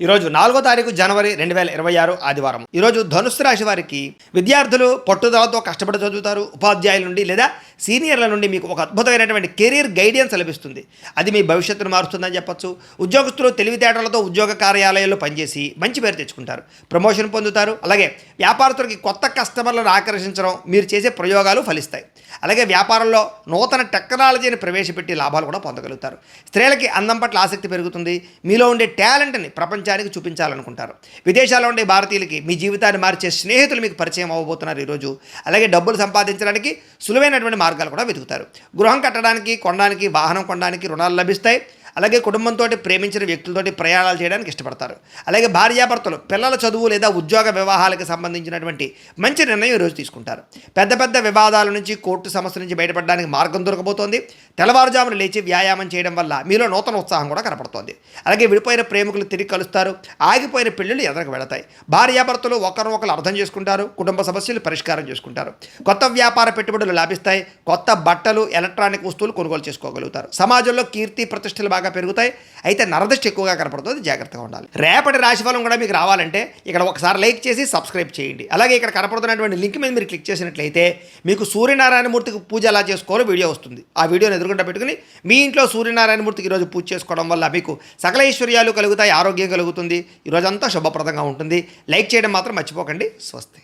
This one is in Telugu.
ఈరోజు నాలుగో తారీఖు జనవరి రెండు వేల ఇరవై ఆరు ఆదివారం. ఈరోజు ధనుస్సు రాశి వారికి విద్యార్థులు పట్టుదలతో కష్టపడి చదువుతారు ఉపాధ్యాయుల నుండి లేదా సీనియర్ల నుండి మీకు ఒక అద్భుతమైనటువంటి కెరీర్ గైడెన్స్ లభిస్తుంది. అది మీ భవిష్యత్తును మారుస్తుందని చెప్పొచ్చు. ఉద్యోగస్తులు తెలివితేటలతో ఉద్యోగ కార్యాలయాల్లో పనిచేసి మంచి పేరు తెచ్చుకుంటారు. ప్రమోషన్ పొందుతారు. అలాగే వ్యాపారస్తులకి కొత్త కస్టమర్లను ఆకర్షించడం మీరు చేసే ప్రయోగాలు ఫలిస్తాయి. అలాగే వ్యాపారంలో నూతన టెక్నాలజీని ప్రవేశపెట్టి లాభాలు కూడా పొందగలుగుతారు. స్త్రీలకి అందం పట్ల ఆసక్తి పెరుగుతుంది. మీలో ఉండే టాలెంట్ని ప్రపంచానికి చూపించాలనుకుంటారు. విదేశాల్లో ఉండే భారతీయులకి మీ జీవితాన్ని మార్చే స్నేహితులు మీకు పరిచయం అవ్వబోతున్నారు ఈరోజు. అలాగే డబ్బులు సంపాదించడానికి సులువైనటువంటి మార్గాలు కూడా వెతుకుతారు. గృహం కట్టడానికి కొనడానికి వాహనం కొనడానికి రుణాలు లభిస్తాయి. అలాగే కుటుంబంతో ప్రేమించిన వ్యక్తులతోటి ప్రయాణాలు చేయడానికి ఇష్టపడతారు. అలాగే భార్యాభర్తలు పిల్లల చదువు లేదా ఉద్యోగ వివాహాలకు సంబంధించినటువంటి మంచి నిర్ణయం ఈరోజు తీసుకుంటారు. పెద్ద పెద్ద వివాదాల నుంచి కోర్టు సమస్య నుంచి బయటపడడానికి మార్గం దొరకబోతోంది. తెల్లవారుజామున లేచి వ్యాయామం చేయడం వల్ల మీలో నూతన ఉత్సాహం కూడా కనపడుతోంది. అలాగే విడిపోయిన ప్రేమికులు తిరిగి కలుస్తారు. ఆగిపోయిన పెళ్ళిళ్ళు ఎదురకు వెళతాయి. భార్యాభర్తలు ఒకరు ఒకరు అర్థం చేసుకుంటారు. కుటుంబ సమస్యలు పరిష్కారం చేసుకుంటారు. కొత్త వ్యాపార పెట్టుబడులు లాభిస్తాయి. కొత్త బట్టలు ఎలక్ట్రానిక్ వస్తువులు కొనుగోలు చేసుకోగలుగుతారు. సమాజంలో కీర్తి ప్రతిష్టలు బాగా పెరుగుతాయి. అయితే నరదృష్టి ఎక్కువగా కనపడుతుంది. జాగ్రత్తగా ఉండాలి. రేపటి రాశిఫలం కూడా మీకు రావాలంటే ఇక్కడ ఒకసారి లైక్ చేసి సబ్స్క్రైబ్ చేయండి. అలాగే ఇక్కడ కనపడుతున్నటువంటి లింక్ మీద మీరు క్లిక్ చేసినట్లయితే మీకు సూర్యనారాయణమూర్తికి పూజ ఎలా చేసుకోవాలో వీడియో వస్తుంది. ఆ వీడియోని ఎదురుకుండా పెట్టుకుని మీ ఇంట్లో సూర్యనారాయణమూర్తికి ఈరోజు పూజ చేసుకోవడం వల్ల మీకు సకల ఐశ్వర్యాలు కలుగుతాయి ఆరోగ్యం కలుగుతుంది. ఈరోజంతా శుభప్రదంగా ఉంటుంది. లైక్ చేయడం మాత్రం మర్చిపోకండి. స్వస్తి.